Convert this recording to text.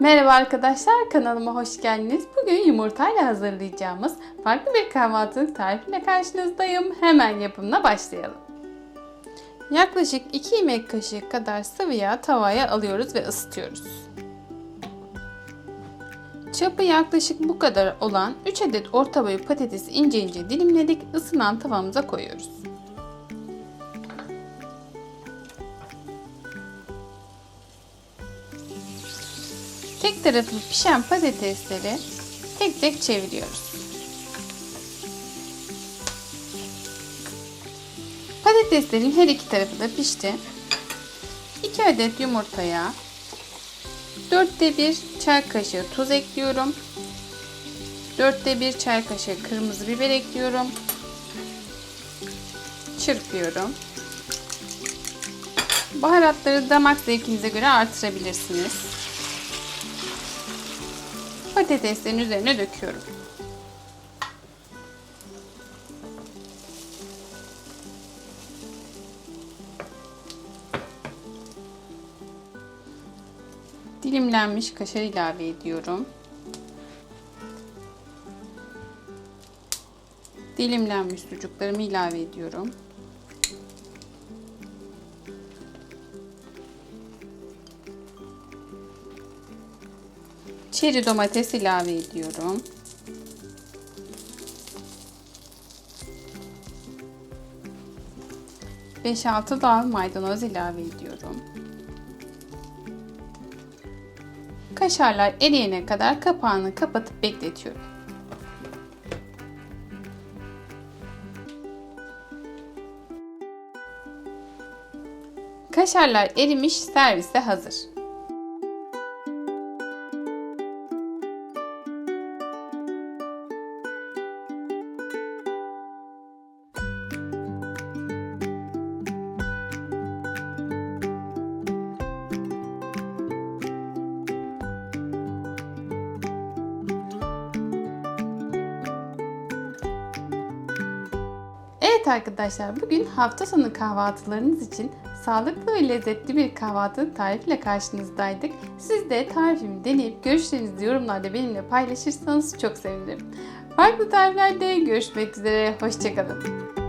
Merhaba arkadaşlar kanalıma hoş geldiniz. Bugün yumurtayla hazırlayacağımız farklı bir kahvaltılık tarifiyle karşınızdayım. Hemen yapımına başlayalım. Yaklaşık 2 yemek kaşığı kadar sıvı yağ tavaya alıyoruz ve ısıtıyoruz. Çapı yaklaşık bu kadar olan 3 adet orta boy patatesi ince ince dilimledik ısınan tavamıza koyuyoruz. Tek tarafı pişen patatesleri tek tek çeviriyoruz. Patateslerin her iki tarafı da pişti. 2 adet yumurtaya 4'te 1 çay kaşığı tuz ekliyorum. 4'te 1 çay kaşığı kırmızı biber ekliyorum. Çırpıyorum. Baharatları damak zevkinize göre artırabilirsiniz. Patateslerin üzerine döküyorum. Dilimlenmiş kaşar ilave ediyorum. Dilimlenmiş sucuklarımı ilave ediyorum. Çeri domates ilave ediyorum. Beş altı dal maydanoz ilave ediyorum. Kaşarlar eriyene kadar kapağını kapatıp bekletiyorum. Kaşarlar erimiş, servise hazır. Evet arkadaşlar bugün hafta sonu kahvaltılarınız için sağlıklı ve lezzetli bir kahvaltı tarifiyle karşınızdaydık. Siz de tarifimi deneyip görüşlerinizi yorumlarda benimle paylaşırsanız çok sevinirim. Farklı tariflerde görüşmek üzere. Hoşçakalın.